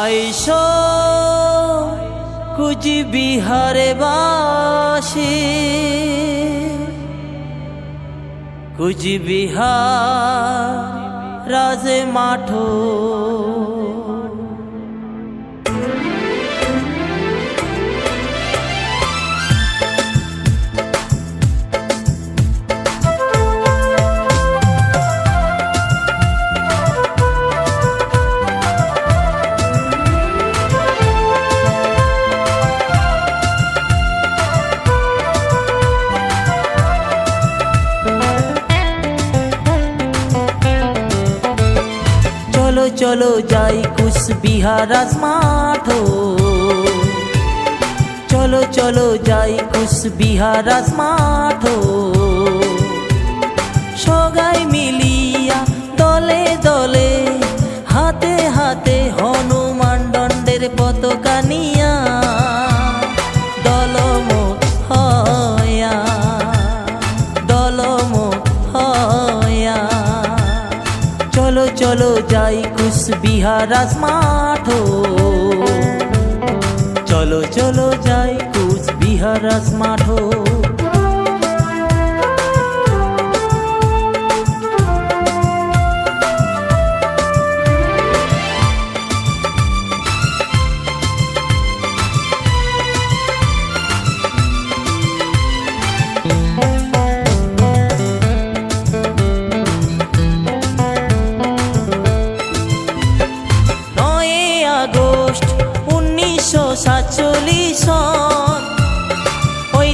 আইসো কুচবিহারে বাসে। কুচবিহার রাজে মাঠো চলো যাই কুচবিহার মাঠ চলো চলো যাই কুচবিহার মাঠ সগাই মিলিয়া যাই কুচবিহার রাজমাঠো চলো চলো যাই কুচবিহার রাজমাঠো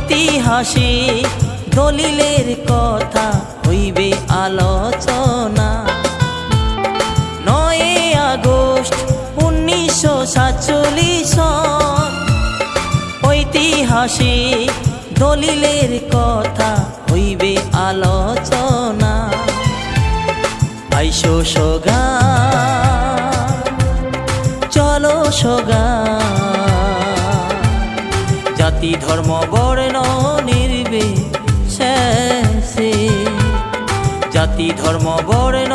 ঐতিহাসিক দলিলের কথা হইবে আলোচনা। নয় আগস্ট উনিশশো সাতচল্লিশ সন ঐতিহাসিক দলিলের কথা হইবে আলোচনা। আইসো সগা, চলো সগা ধর্ম বর্ণ নির্বে শেষে জাতি ধর্ম বর্ণ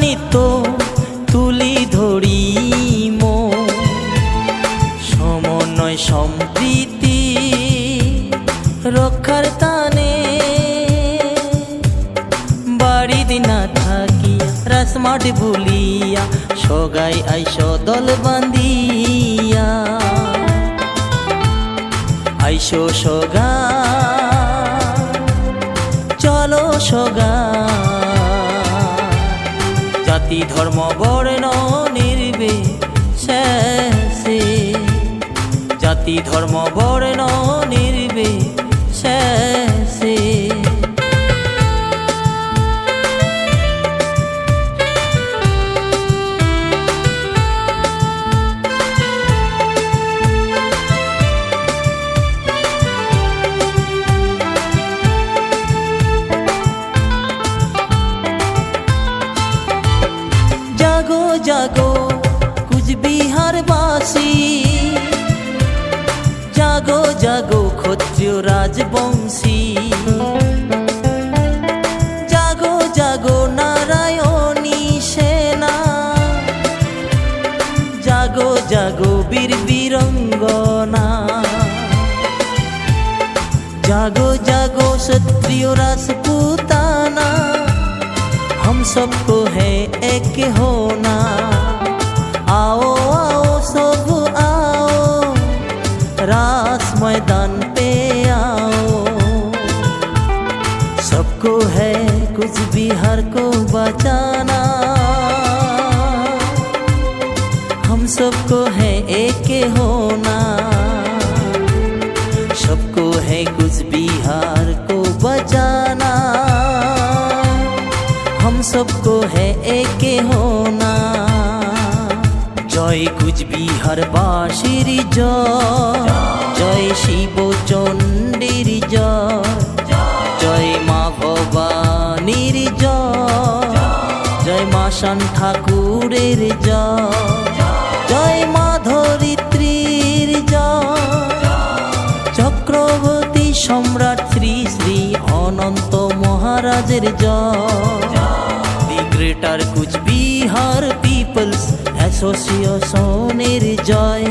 নৃত্য তুলি ধরি মো। সমন্বয় সম্প্রীতি রক্ষার তানে। বাড়ি দিনা থাকিয়া রাসমাট ভুলিয়া, সগাই আইস দল বান্ধিয়া। আইসো সগা, চলো সগা। জাতি ধর্ম বর্ণ নির্বে শেষে জাতি ধর্ম বর্ণ নির্বে জাগো কুচবিহারবাসী জাগো জাগো ক্ষত্রিয় রাজবংশী জাগো জাগো নারায়ণী সেনা জাগো জাগো বীর বীরঙ্গনা জাগো জাগো ক্ষত্রিয় রাজপুতানা सबको है एक होना। आओ आओ, सब आओ। रास मैदान पे आओ। सबको है कुछ बिहार को बचाना। हम सबको है एक होना। सबको है कुछ बिहार सबको है एक होना জয় কুচবিহার বাসির জয় জয় শিব চণ্ডীর জয় জয় মা ভবানীর জয় জয় মা শান ঠাকুরের জয় জয় মা ধরিত্রীর জয় চক্রবর্তী সম্রাট শ্রী শ্রী অনন্ত মহারাজের জয় দি গ্রেটার কুচবিহার পিপলস অ্যাসোসিয়েশনের জয়